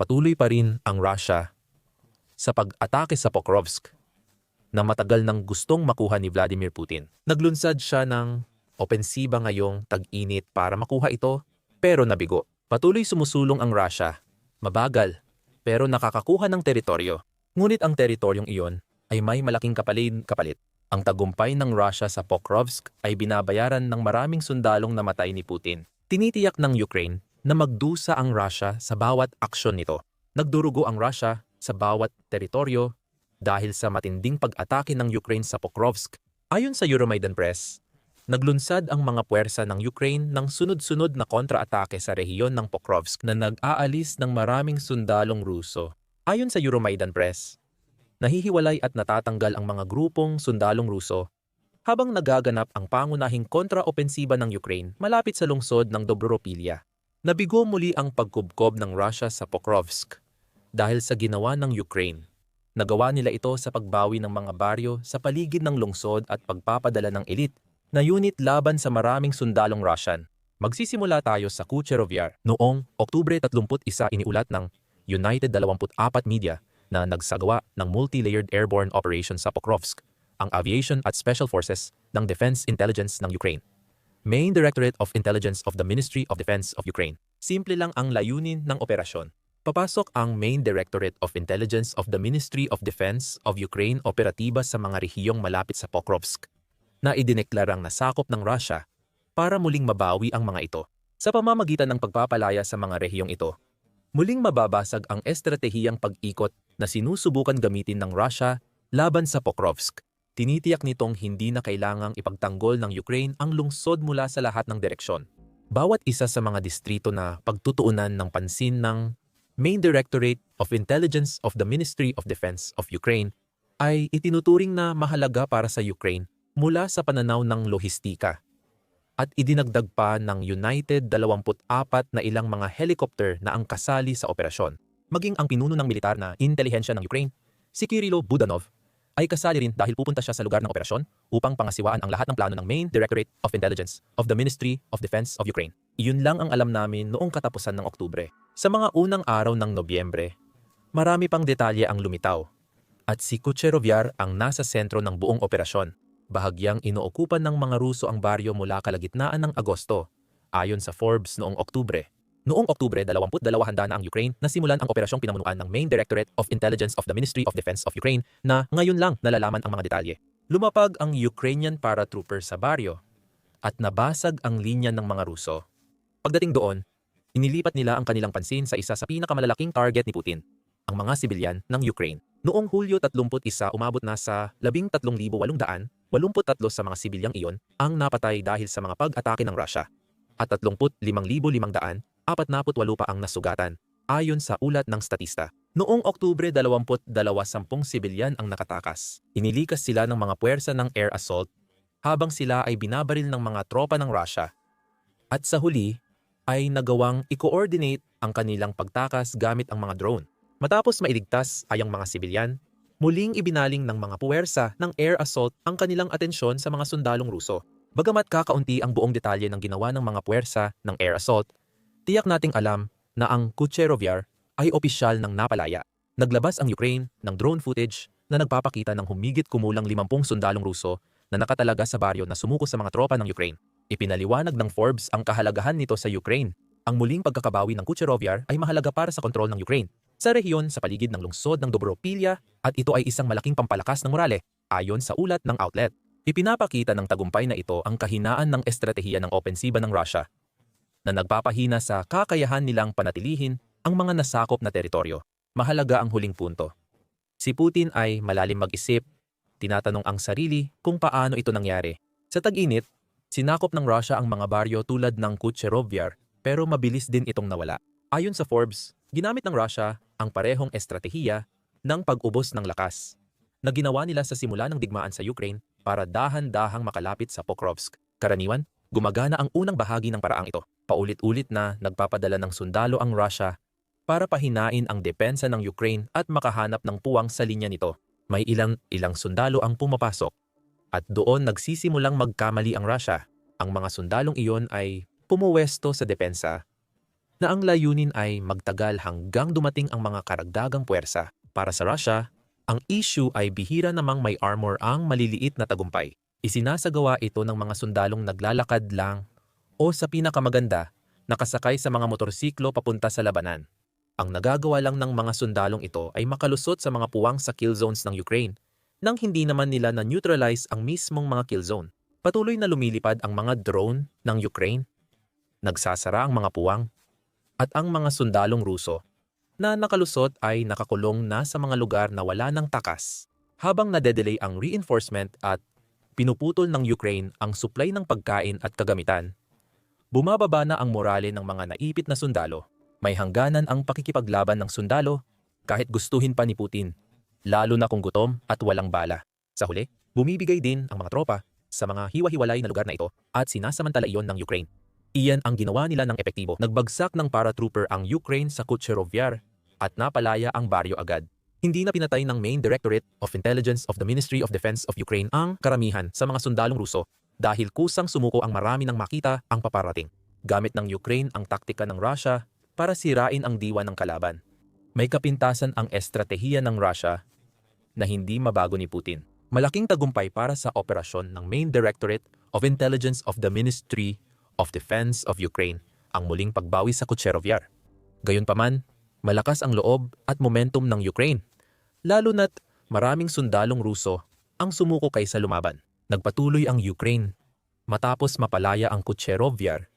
patuloy pa rin ang Russia sa pag-atake sa Pokrovsk na matagal nang gustong makuha ni Vladimir Putin. Naglunsad siya ng opensiba ngayong tag-init para makuha ito pero nabigo. Patuloy sumusulong ang Russia. Mabagal pero nakakakuha ng teritoryo. Ngunit ang teritoryong iyon ay may malaking kapalin kapalit. Ang tagumpay ng Russia sa Pokrovsk ay binabayaran ng maraming sundalong namatay ni Putin. Tinitiyak ng Ukraine na magdusa ang Russia sa bawat aksyon nito. Nagdurugo ang Russia sa bawat teritoryo dahil sa matinding pag-atake ng Ukraine sa Pokrovsk. Ayon sa Euromaidan Press, naglunsad ang mga puwersa ng Ukraine ng sunod-sunod na kontra-atake sa rehiyon ng Pokrovsk na nag-aalis ng maraming sundalong Ruso. Ayon sa Euromaidan Press, nahihiwalay at natatanggal ang mga grupong sundalong Ruso habang nagaganap ang pangunahing kontra-opensiba ng Ukraine malapit sa lungsod ng Dobropilya. Nabigo muli ang pagkubkob ng Russia sa Pokrovsk dahil sa ginawa ng Ukraine. Nagawa nila ito sa pagbawi ng mga baryo sa paligid ng lungsod at pagpapadala ng elite na unit laban sa maraming sundalong Russian. Magsisimula tayo sa Kucherov Yar. Noong Oktubre 31 iniulat ng United 24 Media na nagsagawa ng multi-layered airborne operation sa Pokrovsk, ang aviation at special forces ng Defense Intelligence ng Ukraine. Main Directorate of Intelligence of the Ministry of Defense of Ukraine. Simple lang ang layunin ng operasyon. Papasok ang Main Directorate of Intelligence of the Ministry of Defense of Ukraine operatiba sa mga rehiyong malapit sa Pokrovsk na idineklarang nasakop ng Russia para muling mabawi ang mga ito. Sa pamamagitan ng pagpapalaya sa mga rehiyong ito, muling mababasag ang estratehiyang pag-ikot na sinusubukan gamitin ng Russia laban sa Pokrovsk. Tinitiyak nitong hindi na kailangang ipagtanggol ng Ukraine ang lungsod mula sa lahat ng direksyon. Bawat isa sa mga distrito na pagtutuunan ng pansin ng Main Directorate of Intelligence of the Ministry of Defense of Ukraine ay itinuturing na mahalaga para sa Ukraine mula sa pananaw ng lohistika at idinagdag pa ng United 24 na ilang mga helicopter na ang kasali sa operasyon. Maging ang pinuno ng militar na intelihensya ng Ukraine, si Kirilo Budanov, ay kasali rin dahil pupunta siya sa lugar ng operasyon upang pangasiwaan ang lahat ng plano ng Main Directorate of Intelligence of the Ministry of Defense of Ukraine. Iyon lang ang alam namin noong katapusan ng Oktubre. Sa mga unang araw ng Nobyembre, marami pang detalye ang lumitaw. At si Kucherovyar ang nasa sentro ng buong operasyon. Bahagyang inookupan ng mga Ruso ang baryo mula kalagitnaan ng Agosto, ayon sa Forbes noong Oktubre. Noong Oktubre, 22 handa na ang Ukraine na simulan ang operasyong pinamunuan ng Main Directorate of Intelligence of the Ministry of Defense of Ukraine na ngayon lang nalalaman ang mga detalye. Lumapag ang Ukrainian paratroopers sa baryo at nabasag ang linya ng mga Ruso Pagdating doon, inilipat nila ang kanilang pansin sa isa sa pinakamalalaking target ni Putin, ang mga sibilyan ng Ukraine. Noong Hulyo 31 umabot na sa 13,883 sa mga sibilyang iyon ang napatay dahil sa mga pag-atake ng Russia at 35,548 pa ang nasugatan ayon sa ulat ng statista. Noong Oktubre 22 sampung sibilyan ang nakatakas. Inilikas sila ng mga puwersa ng air assault habang sila ay binabaril ng mga tropa ng Russia. At sa huli, ay nagawang i-coordinate ang kanilang pagtakas gamit ang mga drone. Matapos mailigtas ay ang mga sibilyan, muling ibinaling ng mga puwersa ng air assault ang kanilang atensyon sa mga sundalong Ruso. Bagamat kakaunti ang buong detalye ng ginawa ng mga puwersa ng air assault, tiyak nating alam na ang Kucherovyar ay opisyal ng napalaya. Naglabas ang Ukraine ng drone footage na nagpapakita ng humigit kumulang 50 sundalong Ruso na nakatalaga sa baryo na sumuko sa mga tropa ng Ukraine. Ipinaliwanag ng Forbes ang kahalagahan nito sa Ukraine. Ang muling pagkakabawi ng Kucherovyar ay mahalaga para sa kontrol ng Ukraine sa rehiyon sa paligid ng lungsod ng Dobropilya at ito ay isang malaking pampalakas ng morale ayon sa ulat ng outlet. Ipinapakita ng tagumpay na ito ang kahinaan ng estratehiya ng opensiba ng Russia na nagpapahina sa kakayahan nilang panatilihin ang mga nasakop na teritoryo. Mahalaga ang huling punto. Si Putin ay malalim mag-isip, tinatanong ang sarili kung paano ito nangyari. Sa tag-init, Sinakop ng Russia ang mga baryo tulad ng Kucherovyar pero mabilis din itong nawala. Ayon sa Forbes, ginamit ng Russia ang parehong estratehiya ng pag-ubos ng lakas na ginawa nila sa simula ng digmaan sa Ukraine para dahan-dahang makalapit sa Pokrovsk. Karaniwan, gumagana ang unang bahagi ng paraang ito. Paulit-ulit na nagpapadala ng sundalo ang Russia para pahinain ang depensa ng Ukraine at makahanap ng puwang sa linya nito. May ilang ilang sundalo ang pumapasok at doon nagsisimulang magkamali ang Russia. Ang mga sundalong iyon ay pumuwesto sa depensa na ang layunin ay magtagal hanggang dumating ang mga karagdagang puwersa. Para sa Russia, ang issue ay bihira namang may armor ang maliliit na tagumpay. Isinasagawa ito ng mga sundalong naglalakad lang o sa pinakamaganda, nakasakay sa mga motorsiklo papunta sa labanan. Ang nagagawa lang ng mga sundalong ito ay makalusot sa mga puwang sa kill zones ng Ukraine nang hindi naman nila na-neutralize ang mismong mga kill zone. Patuloy na lumilipad ang mga drone ng Ukraine, nagsasara ang mga puwang, at ang mga sundalong Ruso na nakalusot ay nakakulong na sa mga lugar na wala ng takas. Habang nadedelay ang reinforcement at pinuputol ng Ukraine ang supply ng pagkain at kagamitan, bumababa na ang morale ng mga naipit na sundalo. May hangganan ang pakikipaglaban ng sundalo kahit gustuhin pa ni Putin, lalo na kung gutom at walang bala. Sa huli, bumibigay din ang mga tropa sa mga hiwa-hiwalay na lugar na ito at sinasamantala iyon ng Ukraine. Iyan ang ginawa nila ng epektibo. Nagbagsak ng paratrooper ang Ukraine sa Kucherovyar at napalaya ang baryo agad. Hindi na pinatay ng Main Directorate of Intelligence of the Ministry of Defense of Ukraine ang karamihan sa mga sundalong Ruso dahil kusang sumuko ang marami nang makita ang paparating. Gamit ng Ukraine ang taktika ng Russia para sirain ang diwa ng kalaban. May kapintasan ang estratehiya ng Russia na hindi mabago ni Putin. Malaking tagumpay para sa operasyon ng Main Directorate of Intelligence of the Ministry of Defense of Ukraine ang muling pagbawi sa Kucherovyar. Gayunpaman, malakas ang loob at momentum ng Ukraine, lalo na't maraming sundalong Ruso ang sumuko kaysa lumaban. Nagpatuloy ang Ukraine matapos mapalaya ang Kucherovyar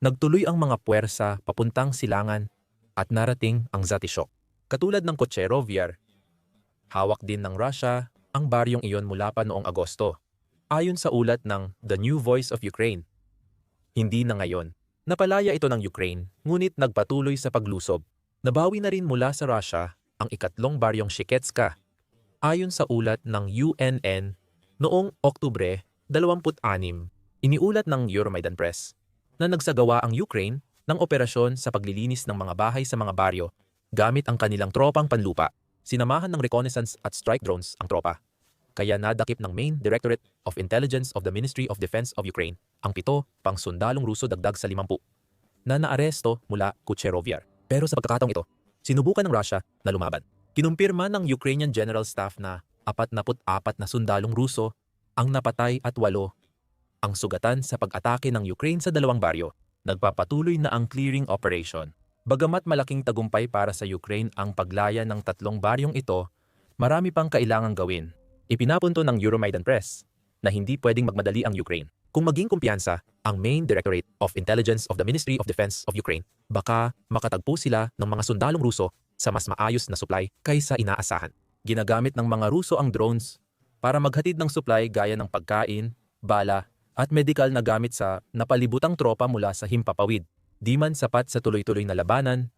Nagtuloy ang mga puwersa papuntang silangan at narating ang Zatishok. Katulad ng Kocherovyar, hawak din ng Russia ang baryong iyon mula pa noong Agosto. Ayon sa ulat ng The New Voice of Ukraine, hindi na ngayon. Napalaya ito ng Ukraine, ngunit nagpatuloy sa paglusob. Nabawi na rin mula sa Russia ang ikatlong baryong Shiketska. Ayon sa ulat ng UNN, noong Oktubre 26, iniulat ng Euromaidan Press na nagsagawa ang Ukraine ng operasyon sa paglilinis ng mga bahay sa mga baryo gamit ang kanilang tropang panlupa. Sinamahan ng reconnaissance at strike drones ang tropa. Kaya nadakip ng Main Directorate of Intelligence of the Ministry of Defense of Ukraine ang pito pang sundalong Ruso dagdag sa limampu na naaresto mula Kucherovyar. Pero sa pagkakataong ito, sinubukan ng Russia na lumaban. Kinumpirma ng Ukrainian General Staff na 44 na sundalong Ruso ang napatay at walo ang sugatan sa pag-atake ng Ukraine sa dalawang baryo. Nagpapatuloy na ang clearing operation. Bagamat malaking tagumpay para sa Ukraine ang paglaya ng tatlong baryong ito, marami pang kailangang gawin. Ipinapunto ng Euromaidan Press na hindi pwedeng magmadali ang Ukraine. Kung maging kumpiyansa ang Main Directorate of Intelligence of the Ministry of Defense of Ukraine, baka makatagpo sila ng mga sundalong Ruso sa mas maayos na supply kaysa inaasahan. Ginagamit ng mga Ruso ang drones para maghatid ng supply gaya ng pagkain, bala at medikal na gamit sa napalibutang tropa mula sa himpapawid. Di man sapat sa tuloy-tuloy na labanan,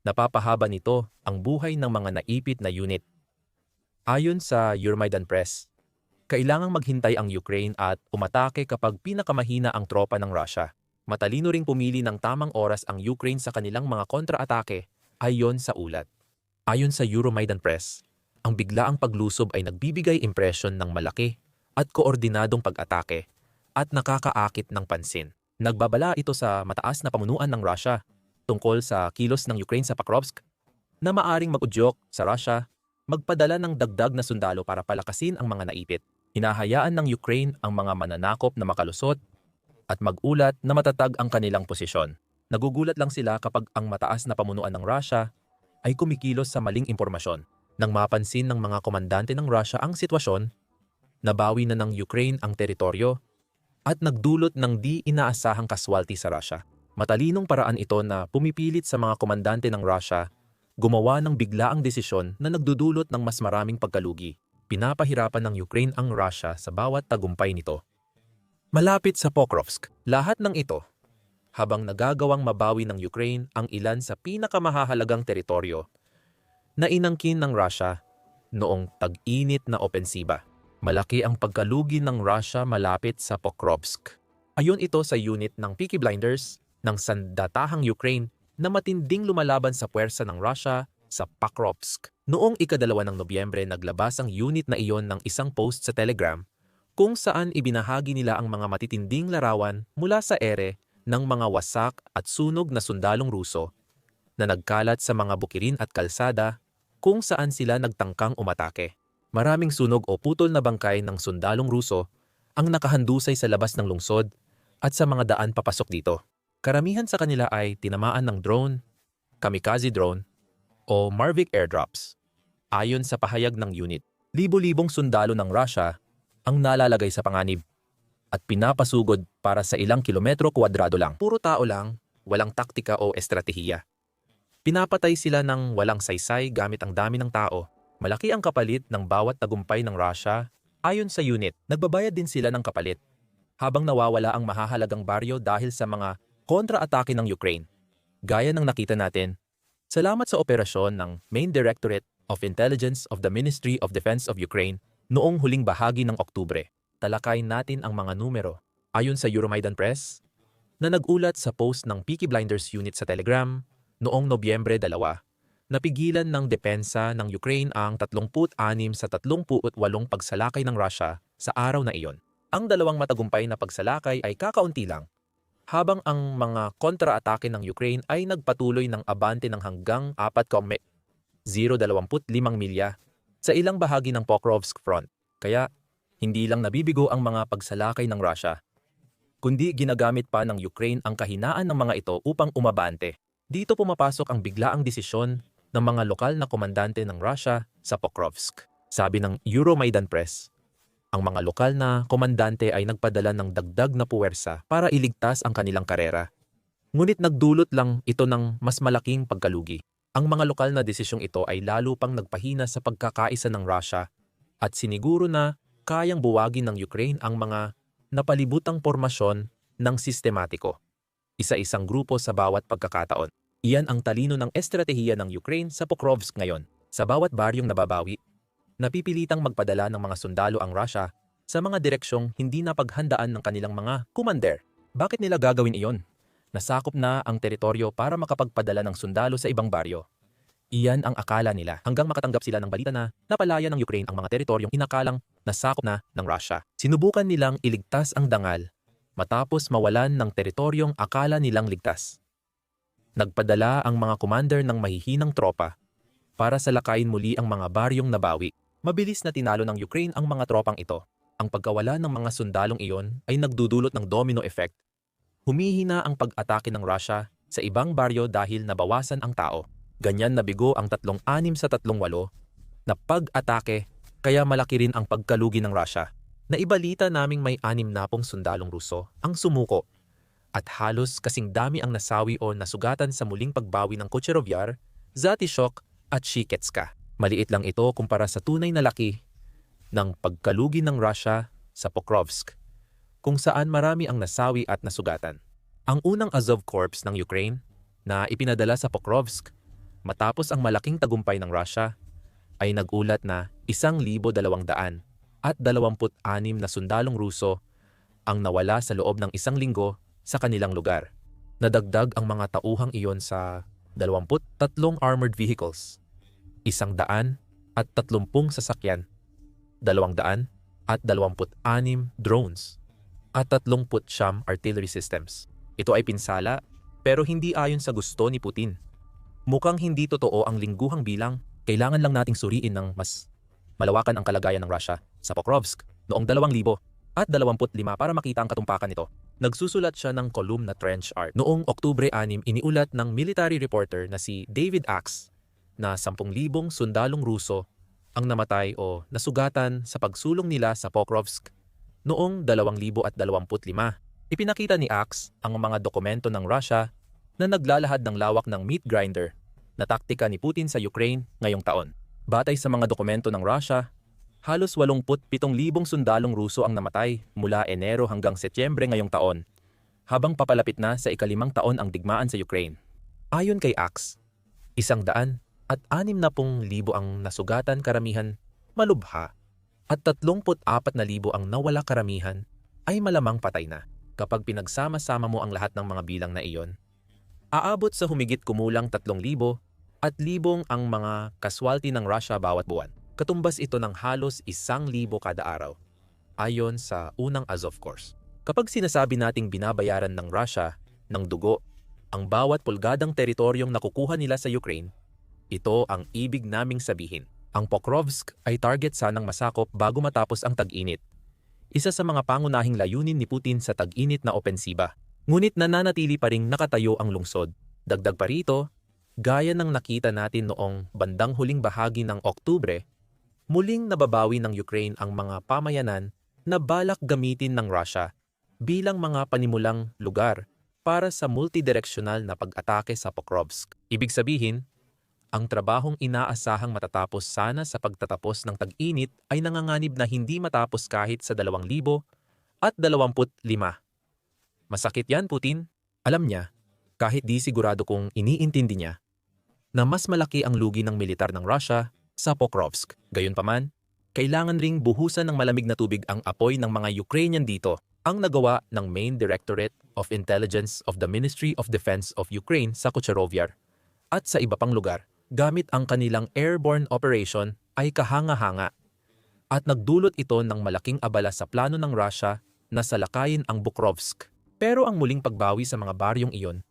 napapahaba nito ang buhay ng mga naipit na unit. Ayon sa Euromaidan Press, kailangang maghintay ang Ukraine at umatake kapag pinakamahina ang tropa ng Russia. Matalino ring pumili ng tamang oras ang Ukraine sa kanilang mga kontra-atake ayon sa ulat. Ayon sa Euromaidan Press, ang biglaang paglusob ay nagbibigay impresyon ng malaki at koordinadong pag-atake at nakakaakit ng pansin. Nagbabala ito sa mataas na pamunuan ng Russia tungkol sa kilos ng Ukraine sa Pakrovsk na maaring mag-udyok sa Russia magpadala ng dagdag na sundalo para palakasin ang mga naipit. Hinahayaan ng Ukraine ang mga mananakop na makalusot at magulat na matatag ang kanilang posisyon. Nagugulat lang sila kapag ang mataas na pamunuan ng Russia ay kumikilos sa maling impormasyon. Nang mapansin ng mga komandante ng Russia ang sitwasyon, nabawi na ng Ukraine ang teritoryo at nagdulot ng di inaasahang kaswalti sa Russia. Matalinong paraan ito na pumipilit sa mga komandante ng Russia gumawa ng biglaang desisyon na nagdudulot ng mas maraming pagkalugi. Pinapahirapan ng Ukraine ang Russia sa bawat tagumpay nito. Malapit sa Pokrovsk, lahat ng ito habang nagagawang mabawi ng Ukraine ang ilan sa pinakamahahalagang teritoryo na inangkin ng Russia noong tag-init na opensiba. Malaki ang pagkalugi ng Russia malapit sa Pokrovsk. Ayon ito sa unit ng Peaky Blinders ng sandatahang Ukraine na matinding lumalaban sa puwersa ng Russia sa Pokrovsk. Noong ikadalawa ng Nobyembre naglabas ang unit na iyon ng isang post sa Telegram kung saan ibinahagi nila ang mga matitinding larawan mula sa ere ng mga wasak at sunog na sundalong Ruso na nagkalat sa mga bukirin at kalsada kung saan sila nagtangkang umatake. Maraming sunog o putol na bangkay ng sundalong Ruso ang nakahandusay sa labas ng lungsod at sa mga daan papasok dito. Karamihan sa kanila ay tinamaan ng drone, kamikaze drone, o Marvic airdrops. Ayon sa pahayag ng unit, libo-libong sundalo ng Russia ang nalalagay sa panganib at pinapasugod para sa ilang kilometro kwadrado lang. Puro tao lang, walang taktika o estratehiya. Pinapatay sila ng walang saysay gamit ang dami ng tao. Malaki ang kapalit ng bawat tagumpay ng Russia. Ayon sa unit, nagbabayad din sila ng kapalit habang nawawala ang mahahalagang baryo dahil sa mga kontra-atake ng Ukraine. Gaya ng nakita natin, salamat sa operasyon ng Main Directorate of Intelligence of the Ministry of Defense of Ukraine noong huling bahagi ng Oktubre. Talakayin natin ang mga numero. Ayon sa Euromaidan Press, na nagulat sa post ng Peaky Blinders Unit sa Telegram noong Nobyembre 2, napigilan ng depensa ng Ukraine ang 36 sa 38 pagsalakay ng Russia sa araw na iyon. Ang dalawang matagumpay na pagsalakay ay kakaunti lang, habang ang mga kontra-atake ng Ukraine ay nagpatuloy ng abante ng hanggang 4,025 milya sa ilang bahagi ng Pokrovsk front. Kaya hindi lang nabibigo ang mga pagsalakay ng Russia, kundi ginagamit pa ng Ukraine ang kahinaan ng mga ito upang umabante. Dito pumapasok ang biglaang desisyon ng mga lokal na komandante ng Russia sa Pokrovsk. Sabi ng Euromaidan Press, ang mga lokal na komandante ay nagpadala ng dagdag na puwersa para iligtas ang kanilang karera. Ngunit nagdulot lang ito ng mas malaking pagkalugi. Ang mga lokal na desisyong ito ay lalo pang nagpahina sa pagkakaisa ng Russia at siniguro na kayang buwagin ng Ukraine ang mga napalibutang pormasyon ng sistematiko. Isa-isang grupo sa bawat pagkakataon. Iyan ang talino ng estratehiya ng Ukraine sa Pokrovsk ngayon. Sa bawat baryong nababawi, napipilitang magpadala ng mga sundalo ang Russia sa mga direksyong hindi napaghandaan ng kanilang mga commander. Bakit nila gagawin iyon? Nasakop na ang teritoryo para makapagpadala ng sundalo sa ibang baryo. Iyan ang akala nila hanggang makatanggap sila ng balita na napalaya ng Ukraine ang mga teritoryong inakalang nasakop na ng Russia. Sinubukan nilang iligtas ang dangal matapos mawalan ng teritoryong akala nilang ligtas. Nagpadala ang mga commander ng mahihinang tropa para salakayin muli ang mga baryong nabawi. Mabilis na tinalo ng Ukraine ang mga tropang ito. Ang pagkawala ng mga sundalong iyon ay nagdudulot ng domino effect. Humihina ang pag-atake ng Russia sa ibang baryo dahil nabawasan ang tao. Ganyan nabigo ang tatlong anim sa tatlong walo na pag-atake kaya malaki rin ang pagkalugi ng Russia. Naibalita naming may anim na pong sundalong Ruso ang sumuko at halos kasing dami ang nasawi o nasugatan sa muling pagbawi ng Kocherovyar, Zatishok at Shiketska. Maliit lang ito kumpara sa tunay na laki ng pagkalugi ng Russia sa Pokrovsk, kung saan marami ang nasawi at nasugatan. Ang unang Azov Corps ng Ukraine na ipinadala sa Pokrovsk matapos ang malaking tagumpay ng Russia ay nagulat na 1,200 at 26 na sundalong Ruso ang nawala sa loob ng isang linggo sa kanilang lugar. Nadagdag ang mga tauhang iyon sa 23 armored vehicles, isang daan at 30 sasakyan, 200 at 26 drones, at 30 siyam artillery systems. Ito ay pinsala pero hindi ayon sa gusto ni Putin. Mukhang hindi totoo ang lingguhang bilang, kailangan lang nating suriin ng mas malawakan ang kalagayan ng Russia sa Pokrovsk noong 2000 at 25 para makita ang katumpakan nito. Nagsusulat siya ng kolumn na trench art. Noong Oktubre 6, iniulat ng military reporter na si David Axe na 10,000 sundalong Ruso ang namatay o nasugatan sa pagsulong nila sa Pokrovsk noong 2025. Ipinakita ni Axe ang mga dokumento ng Russia na naglalahad ng lawak ng meat grinder na taktika ni Putin sa Ukraine ngayong taon. Batay sa mga dokumento ng Russia, halos 87,000 sundalong Ruso ang namatay mula Enero hanggang Setyembre ngayong taon, habang papalapit na sa ikalimang taon ang digmaan sa Ukraine. Ayon kay Axe, isang daan at anim na pong libo ang nasugatan karamihan malubha at 34,000 ang nawala karamihan ay malamang patay na. Kapag pinagsama-sama mo ang lahat ng mga bilang na iyon, aabot sa humigit kumulang 3,000 at libong ang mga kaswalti ng Russia bawat buwan. Katumbas ito ng halos isang libo kada araw, ayon sa unang Azov Course. Kapag sinasabi nating binabayaran ng Russia ng dugo ang bawat pulgadang teritoryong nakukuha nila sa Ukraine, ito ang ibig naming sabihin. Ang Pokrovsk ay target sanang masakop bago matapos ang tag-init. Isa sa mga pangunahing layunin ni Putin sa tag-init na opensiba. Ngunit nananatili pa ring nakatayo ang lungsod. Dagdag pa rito, gaya ng nakita natin noong bandang huling bahagi ng Oktubre, muling nababawi ng Ukraine ang mga pamayanan na balak gamitin ng Russia bilang mga panimulang lugar para sa multidireksyonal na pag-atake sa Pokrovsk. Ibig sabihin, ang trabahong inaasahang matatapos sana sa pagtatapos ng tag-init ay nanganganib na hindi matapos kahit sa 2,000 at 25. Masakit yan, Putin. Alam niya, kahit di sigurado kung iniintindi niya, na mas malaki ang lugi ng militar ng Russia sa Pokrovsk. Gayunpaman, kailangan ring buhusan ng malamig na tubig ang apoy ng mga Ukrainian dito ang nagawa ng Main Directorate of Intelligence of the Ministry of Defense of Ukraine sa Kucherovyar at sa iba pang lugar gamit ang kanilang airborne operation ay kahanga-hanga at nagdulot ito ng malaking abala sa plano ng Russia na salakayin ang Bukrovsk. Pero ang muling pagbawi sa mga baryong iyon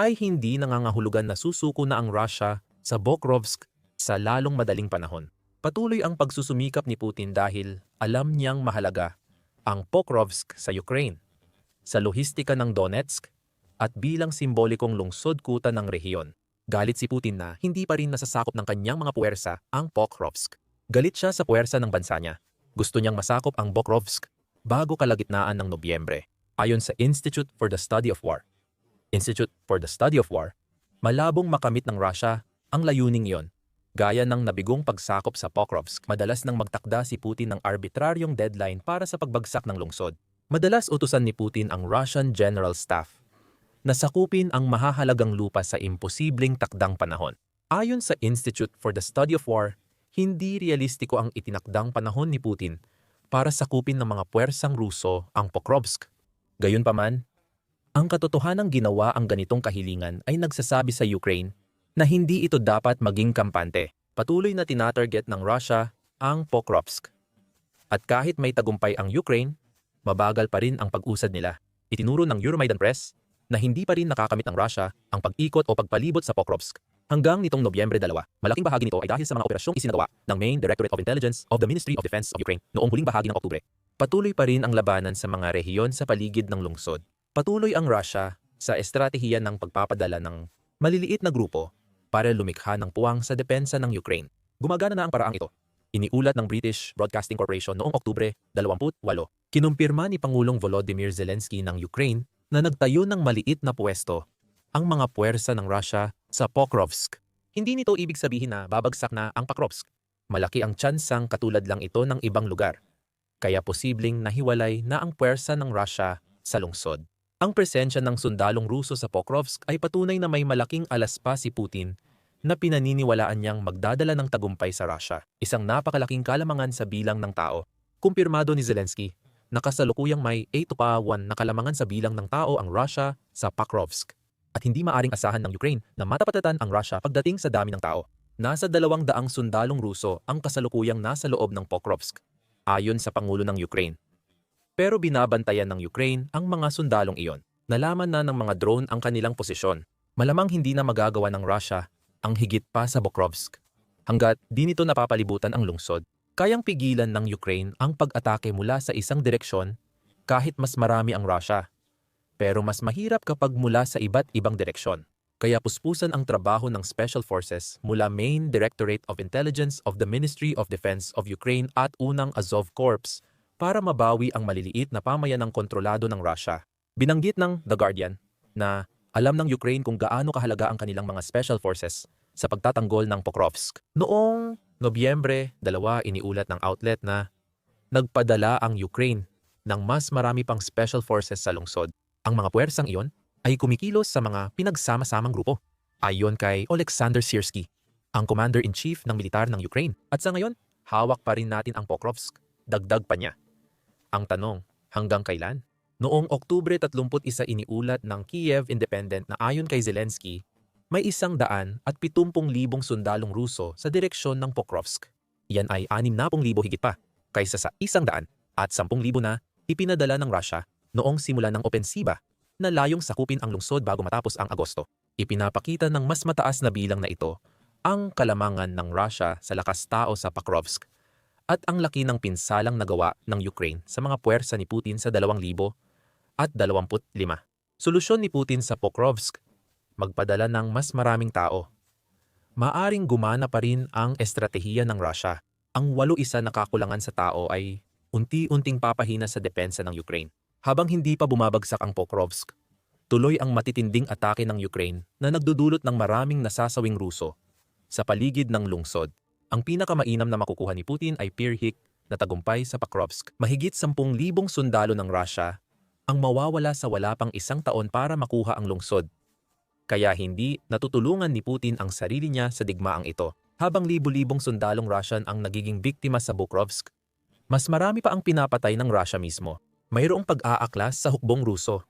ay hindi nangangahulugan na susuko na ang Russia sa Bokrovsk sa lalong madaling panahon. Patuloy ang pagsusumikap ni Putin dahil alam niyang mahalaga ang Pokrovsk sa Ukraine, sa lohistika ng Donetsk, at bilang simbolikong lungsod-kuta ng rehiyon. Galit si Putin na hindi pa rin nasasakop ng kanyang mga puwersa ang Pokrovsk. Galit siya sa puwersa ng bansa niya. Gusto niyang masakop ang Pokrovsk bago kalagitnaan ng Nobyembre. Ayon sa Institute for the Study of War. Institute for the Study of War, malabong makamit ng Russia ang layuning iyon Gaya ng nabigong pagsakop sa Pokrovsk, madalas nang magtakda si Putin ng arbitraryong deadline para sa pagbagsak ng lungsod. Madalas utusan ni Putin ang Russian General Staff na sakupin ang mahahalagang lupa sa imposibleng takdang panahon. Ayon sa Institute for the Study of War, hindi realistiko ang itinakdang panahon ni Putin para sakupin ng mga puwersang Ruso ang Pokrovsk. Gayunpaman, ang katotohanang ginawa ang ganitong kahilingan ay nagsasabi sa Ukraine na hindi ito dapat maging kampante. Patuloy na tinatarget ng Russia ang Pokrovsk. At kahit may tagumpay ang Ukraine, mabagal pa rin ang pag-usad nila. Itinuro ng Euromaidan Press na hindi pa rin nakakamit ng Russia ang pag-ikot o pagpalibot sa Pokrovsk. Hanggang nitong Nobyembre 2, malaking bahagi nito ay dahil sa mga operasyong isinagawa ng Main Directorate of Intelligence of the Ministry of Defense of Ukraine noong huling bahagi ng Oktubre. Patuloy pa rin ang labanan sa mga rehiyon sa paligid ng lungsod. Patuloy ang Russia sa estratehiya ng pagpapadala ng maliliit na grupo para lumikha ng puwang sa depensa ng Ukraine. Gumagana na ang paraang ito. Iniulat ng British Broadcasting Corporation noong Oktubre 28. Kinumpirma ni Pangulong Volodymyr Zelensky ng Ukraine na nagtayo ng maliit na pwesto ang mga puwersa ng Russia sa Pokrovsk. Hindi nito ibig sabihin na babagsak na ang Pokrovsk. Malaki ang tsansang katulad lang ito ng ibang lugar. Kaya posibleng nahiwalay na ang puwersa ng Russia sa lungsod. Ang presensya ng sundalong Ruso sa Pokrovsk ay patunay na may malaking alas pa si Putin na pinaniniwalaan niyang magdadala ng tagumpay sa Russia, isang napakalaking kalamangan sa bilang ng tao. Kumpirmado ni Zelensky na kasalukuyang may 8 pa 1 na kalamangan sa bilang ng tao ang Russia sa Pokrovsk at hindi maaring asahan ng Ukraine na matapatatan ang Russia pagdating sa dami ng tao. Nasa dalawang daang sundalong Ruso ang kasalukuyang nasa loob ng Pokrovsk, ayon sa Pangulo ng Ukraine. Pero binabantayan ng Ukraine ang mga sundalong iyon. Nalaman na ng mga drone ang kanilang posisyon. Malamang hindi na magagawa ng Russia ang higit pa sa Bokrovsk. Hanggat di nito napapalibutan ang lungsod, kayang pigilan ng Ukraine ang pag-atake mula sa isang direksyon kahit mas marami ang Russia. Pero mas mahirap kapag mula sa iba't ibang direksyon. Kaya puspusan ang trabaho ng Special Forces mula Main Directorate of Intelligence of the Ministry of Defense of Ukraine at unang Azov Corps para mabawi ang maliliit na pamayanang kontrolado ng Russia. Binanggit ng The Guardian na alam ng Ukraine kung gaano kahalaga ang kanilang mga special forces sa pagtatanggol ng Pokrovsk. Noong Nobyembre 2 iniulat ng outlet na nagpadala ang Ukraine ng mas marami pang special forces sa lungsod. Ang mga puwersang iyon ay kumikilos sa mga pinagsama-samang grupo. Ayon kay Alexander Sirski, ang commander-in-chief ng militar ng Ukraine. At sa ngayon, hawak pa rin natin ang Pokrovsk. Dagdag pa niya. Ang tanong, hanggang kailan? Noong Oktubre 31 iniulat ng Kiev Independent na ayon kay Zelensky, may isang daan at pitumpong libong sundalong Ruso sa direksyon ng Pokrovsk. Yan ay anim na pong libo higit pa kaysa sa isang daan at sampung libo na ipinadala ng Russia noong simula ng opensiba. na layong sakupin ang lungsod bago matapos ang Agosto. Ipinapakita ng mas mataas na bilang na ito ang kalamangan ng Russia sa lakas tao sa Pakrovsk at ang laki ng pinsalang nagawa ng Ukraine sa mga puwersa ni Putin sa 2000 at 25. Solusyon ni Putin sa Pokrovsk, magpadala ng mas maraming tao. Maaring gumana pa rin ang estratehiya ng Russia. Ang walo isa na kakulangan sa tao ay unti-unting papahina sa depensa ng Ukraine. Habang hindi pa bumabagsak ang Pokrovsk, tuloy ang matitinding atake ng Ukraine na nagdudulot ng maraming nasasawing Ruso sa paligid ng lungsod. Ang pinakamainam na makukuha ni Putin ay Pirhik na tagumpay sa Pakrovsk. Mahigit 10,000 sundalo ng Russia ang mawawala sa wala pang isang taon para makuha ang lungsod. Kaya hindi natutulungan ni Putin ang sarili niya sa digmaang ito. Habang libu-libong sundalong Russian ang nagiging biktima sa Bukrovsk, mas marami pa ang pinapatay ng Russia mismo. Mayroong pag-aaklas sa hukbong Ruso.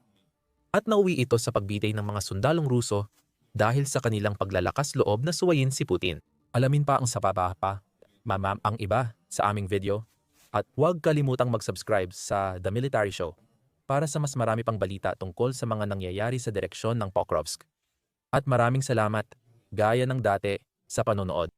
At nauwi ito sa pagbitay ng mga sundalong Ruso dahil sa kanilang paglalakas loob na suwayin si Putin. Alamin pa ang sa baba pa, mamam ang iba sa aming video. At huwag kalimutang mag-subscribe sa The Military Show para sa mas marami pang balita tungkol sa mga nangyayari sa direksyon ng Pokrovsk. At maraming salamat, gaya ng dati, sa panonood.